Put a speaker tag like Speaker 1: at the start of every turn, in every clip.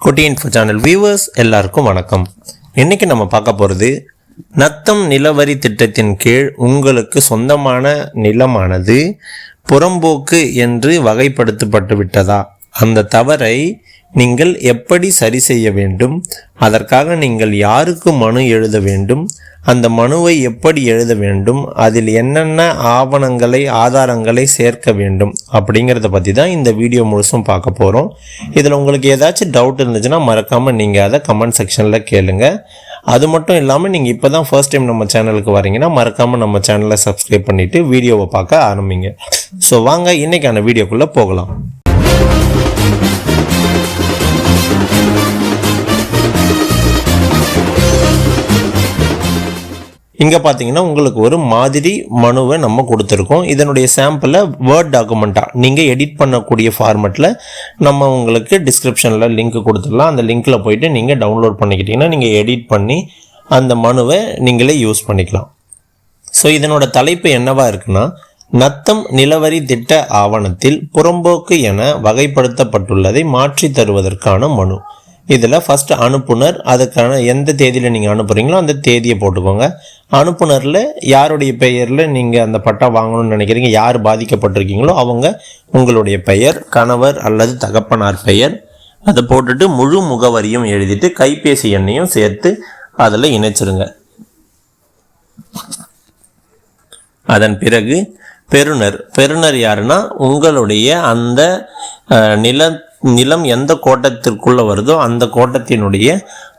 Speaker 1: குட்டி info channel viewers எல்லாருக்கும் வணக்கம். இன்றைக்கி நம்ம பார்க்க போகிறது நத்தம் நிலவரி திட்டத்தின் கீழ் உங்களுக்கு சொந்தமான நிலமானது புறம்போக்கு என்று வகைப்படுத்தப்பட்டு விட்டதா? அந்த தவறை நீங்கள் எப்படி சரி செய்ய வேண்டும்? அதற்காக நீங்கள் யாருக்கு மனு எழுத வேண்டும்? அந்த மனுவை எப்படி எழுத வேண்டும்? அதில் என்னென்ன ஆவணங்களை ஆதாரங்களை சேர்க்க வேண்டும்? அப்படிங்கிறத பற்றி தான் இந்த வீடியோ முழுசும் பார்க்க போகிறோம் இதில் உங்களுக்கு ஏதாச்சும் டவுட் இருந்துச்சுன்னா மறக்காமல் நீங்கள் அதை கமெண்ட் செக்ஷனில் கேளுங்க. அது மட்டும் இல்லாமல் நீங்கள் இப்போ தான் ஃபர்ஸ்ட் டைம் நம்ம சேனலுக்கு வரீங்கன்னா மறக்காமல் நம்ம சேனலை சப்ஸ்கிரைப் பண்ணிவிட்டு வீடியோவை பார்க்க ஆரம்பிங்க. ஸோ வாங்க இன்றைக்கான வீடியோக்குள்ளே போகலாம். இங்கே பார்த்தீங்கன்னா உங்களுக்கு ஒரு மாதிரி மனுவை நம்ம கொடுத்துருக்கோம். இதனுடைய சாம்பிளை வேர்ட் டாக்குமெண்ட்டாக நீங்கள் எடிட் பண்ணக்கூடிய ஃபார்மெட்டில் நம்ம உங்களுக்கு டிஸ்கிரிப்ஷனில் லிங்க் கொடுத்துடலாம். அந்த லிங்க்கில் போயிட்டு நீங்கள் டவுன்லோட் பண்ணிக்கிட்டிங்கன்னா நீங்கள் எடிட் பண்ணி அந்த மனுவை நீங்களே யூஸ் பண்ணிக்கலாம். ஸோ இதனோட தலைப்பு என்னவாக இருக்குன்னா நத்தம் நிலவரி திட்ட ஆவணத்தில் புறம்போக்கு என வகைப்படுத்தப்பட்டுள்ளதை மாற்றி தருவதற்கான மனு. இதில் ஃபஸ்ட்டு அனுப்புனர். அதுக்கான எந்த தேதியில் நீங்கள் அனுப்புகிறீங்களோ அந்த தேதியை போட்டுக்கோங்க. அனுப்புனரில் யாருடைய பெயரில் நீங்கள் அந்த பட்டா வாங்கணும்னு நினைக்கிறீங்க யார் பாதிக்கப்பட்டிருக்கீங்களோ அவங்க உங்களுடைய பெயர் கணவர் அல்லது தகப்பனார் பெயர் அதை போட்டுட்டு முழு முகவரியும் எழுதிட்டு கைபேசி எண்ணையும் சேர்த்து அதில் இணைச்சிருங்க. அதன் பிறகு பெறுநர். பெறுநர் யாருன்னா உங்களுடைய அந்த நில நிலம் எந்த கோட்டத்திற்குள்ளே வருதோ அந்த கோட்டத்தினுடைய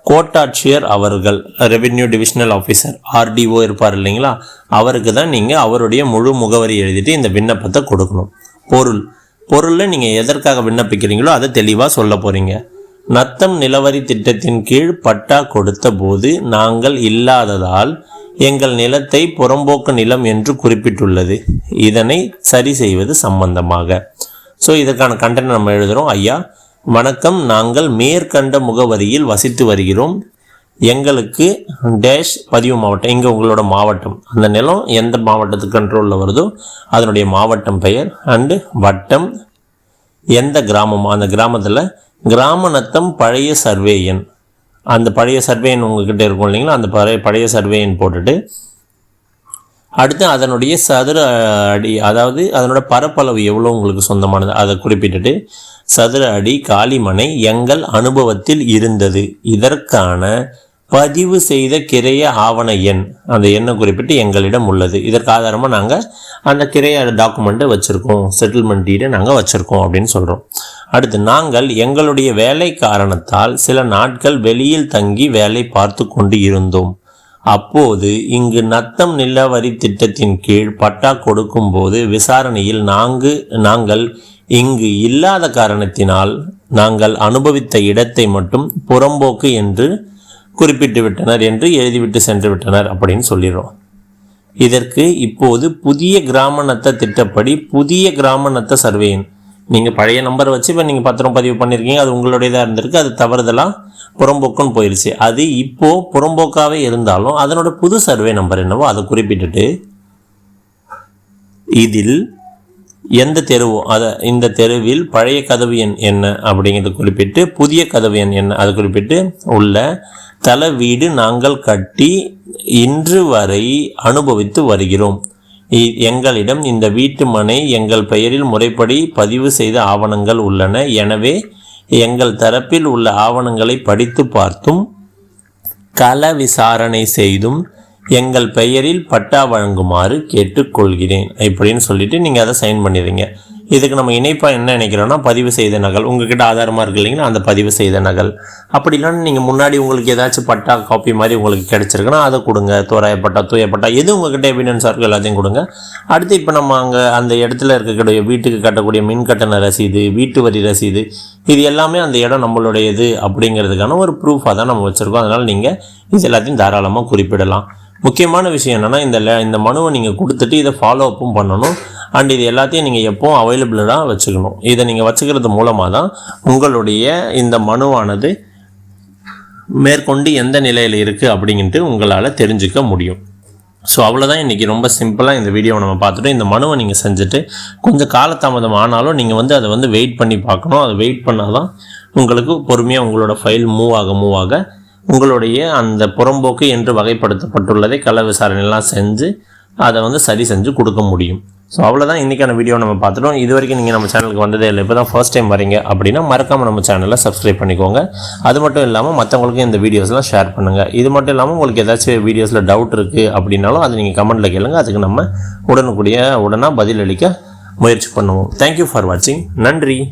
Speaker 1: கோட்டாட்சியர் அவர்கள் ரெவென்யூ டிவிஷனல் ஆஃபீஸர் ஆர்டிஓ இருப்பார் இல்லைங்களா? அவருக்கு தான் நீங்கள் அவருடைய முழு முகவரி எழுதிட்டு இந்த விண்ணப்பத்தை கொடுக்கணும். பொருள். பொருளில் நீங்கள் எதற்காக விண்ணப்பிக்கிறீங்களோ அதை தெளிவாக சொல்ல போகிறீங்க நத்தம் நிலவரி திட்டத்தின் கீழ் பட்டா கொடுத்த போது நாங்கள் இல்லாததால் எங்கள் நிலத்தை புறம்போக்கு நிலம் என்று குறிப்பிட்டுள்ளது. இதனை சரி செய்வது சம்பந்தமாக. ஸோ இதற்கான கண்டென்ட் நம்ம எழுதுகிறோம் ஐயா வணக்கம். நாங்கள் மேற்கண்ட முகவரியில் வசித்து வருகிறோம். எங்களுக்கு டேஷ் பதிவு மாவட்டம் இங்கே உங்களோட மாவட்டம். அந்த நிலம் எந்த மாவட்டத்துக்கு கண்ட்ரோலில் வருதோ அதனுடைய மாவட்டம் பெயர் அண்டு வட்டம் எந்த கிராமம்? அந்த கிராமத்தில் கிராம நத்தம் பழைய சர்வே எண் அந்த பழைய சர்வே எண் உங்ககிட்ட இருக்கும் இல்லைங்களா? அந்த பழைய பழைய சர்வே எண் போட்டுட்டு அடுத்து அதனுடைய சதுர அடி அதாவது அதனோட பரப்பளவு எவ்வளோ உங்களுக்கு சொந்தமானது? அதை குறிப்பிட்டுட்டு சதுர அடி காளிமனை எங்கள் அனுபவத்தில் இருந்தது. இதற்கான பதிவு செய்த கிரைய ஆவண எண் அந்த எண்ணை குறிப்பிட்டு எங்களிடம் உள்ளது. இதற்கு ஆதாரமாக நாங்கள் அந்த கிரைய டாக்குமெண்ட்டை வச்சுருக்கோம். செட்டில்மெண்ட் டீடை நாங்கள் வச்சுருக்கோம் அப்படின்னு சொல்கிறோம் அடுத்து நாங்கள் எங்களுடைய வேலை காரணத்தால் சில நாட்கள் வெளியில் தங்கி வேலை பார்த்து கொண்டு இருந்தோம். அப்போது இங்கு நத்தம் நிலவரி திட்டத்தின் கீழ் பட்டா கொடுக்கும்போது விசாரணையில் நான்கு நாங்கள் இங்கு இல்லாத காரணத்தினால் நாங்கள் அனுபவித்த இடத்தை மட்டும் புறம்போக்கு என்று குறிப்பிட்டு விட்டனர் என்று எழுதிவிட்டு சென்று விட்டனர் அப்படின்னு சொல்லிடுறோம். இதற்கு இப்போது புதிய கிராம நத்த திட்டப்படி புதிய கிராம நத்த சர்வேயன் நீங்கள் பழைய நம்பர் வச்சு இப்போ நீங்கள் பத்திரம் பதிவு பண்ணியிருக்கீங்க அது உங்களுடையதாக இருந்திருக்கு அது தவறுதலாக புறம்போக்குன்னு போயிடுச்சு அது இப்போது புறம்போக்காகவே இருந்தாலும் அதனோட புது சர்வே நம்பர் என்னவோ அதை குறிப்பிட்டுட்டு இதில் எந்த தெருவோ அதை இந்த தெருவில் பழைய கதவு எண் என்ன அப்படிங்கிறது குறிப்பிட்டு புதிய கதவு எண் என்ன அது குறிப்பிட்டு உள்ள தலை வீடு நாங்கள் கட்டி இன்று வரை அனுபவித்து வருகிறோம். எங்களிடம் இந்த வீட்டு மனை எங்கள் பெயரில் முறைப்படி பதிவு செய்த ஆவணங்கள் உள்ளன. எனவே எங்கள் தரப்பில் உள்ள ஆவணங்களை படித்து பார்த்தும் கள விசாரணை செய்தும் எங்கள் பெயரில் பட்டா வழங்குமாறு கேட்டுக்கொள்கிறேன். இப்படின்னு சொல்லிட்டு நீங்கள் அதை சைன் பண்ணிடுறீங்க. இதுக்கு நம்ம இணைப்பாக என்ன நினைக்கிறோன்னா பதிவு செய்த நகல். உங்ககிட்ட ஆதாரமாக இருக்கு இல்லைங்கன்னா அந்த பதிவு செய்த நகல். அப்படி இல்லைன்னா நீங்கள் முன்னாடி உங்களுக்கு ஏதாச்சும் பட்டா காப்பி மாதிரி உங்களுக்கு கிடச்சிருக்குன்னா அதை கொடுங்க. தோராயப்பட்டா தூயப்பட்டா எது உங்ககிட்ட எவிடன்ஸாக இருக்கோ எல்லாத்தையும் கொடுங்க. அடுத்து இப்போ நம்ம அங்கே அந்த இடத்துல இருக்கக்கூடிய வீட்டுக்கு கட்டக்கூடிய மின் கட்டண ரசீது வீட்டு வரி ரசீது இது எல்லாமே அந்த இடம் நம்மளுடையது அப்படிங்கிறதுக்கான ஒரு ப்ரூஃபாக தான் நம்ம வச்சுருக்கோம். அதனால் நீங்கள் இது எல்லாத்தையும் தாராளமாக குறிப்பிடலாம். முக்கியமான விஷயம் என்னென்னா இந்த இந்த மனுவை நீங்கள் கொடுத்துட்டு இதை ஃபாலோ அப்பும் பண்ணணும். அண்ட் இது எல்லாத்தையும் நீங்கள் எப்போவும் அவைலபிளாக வச்சுக்கணும். இதை நீங்கள் வச்சுக்கிறது மூலமாக தான் உங்களுடைய இந்த மனுவானது மேற்கொண்டு எந்த நிலையில் இருக்குது அப்படின்ட்டு உங்களால் தெரிஞ்சுக்க முடியும். ஸோ அவ்வளோதான் இன்றைக்கி ரொம்ப சிம்பிளாக இந்த வீடியோவை நம்ம பார்த்துட்டோம் இந்த மனுவை நீங்கள் செஞ்சுட்டு கொஞ்சம் காலதாமதம் ஆனாலும் நீங்கள் வந்து அதை வந்து வெயிட் பண்ணி பார்க்கணும். அதை வெயிட் பண்ணால் தான் உங்களுக்கு பொறுமையாக உங்களோட ஃபைல் மூவ் ஆக மூவ் ஆக உங்களுடைய அந்த புறம்போக்கு என்று வகைப்படுத்தப்பட்டுள்ளதை கள விசாரணைலாம் செஞ்சு அதை வந்து சரி செஞ்சு கொடுக்க முடியும். ஸோ அவ்வளோதான் இன்றைக்கான வீடியோ நம்ம பார்த்துட்டோம். இது வரைக்கும் நீங்கள் நம்ம சேனலுக்கு வந்ததே இல்லை இப்போ தான் ஃபர்ஸ்ட் டைம் வரீங்க அப்படின்னா மறக்காமல் நம்ம சேனலை சப்ஸ்கிரைப் பண்ணிக்கோங்க. அது மட்டும் இல்லாமல் மற்றவங்களுக்கும் இந்த வீடியோஸ்லாம் ஷேர் பண்ணுங்கள் இது மட்டும் இல்லாமல் உங்களுக்கு ஏதாச்சும் வீடியோஸில் டவுட் இருக்குது அப்படின்னாலும் அதை நீங்கள் கமெண்ட்டில் கேளுங்க. அதுக்கு நம்ம உடனுக்குடிய உடனாக பதிலளிக்க முயற்சி பண்ணுவோம். தேங்க்யூ ஃபார் வாட்சிங் நன்றி.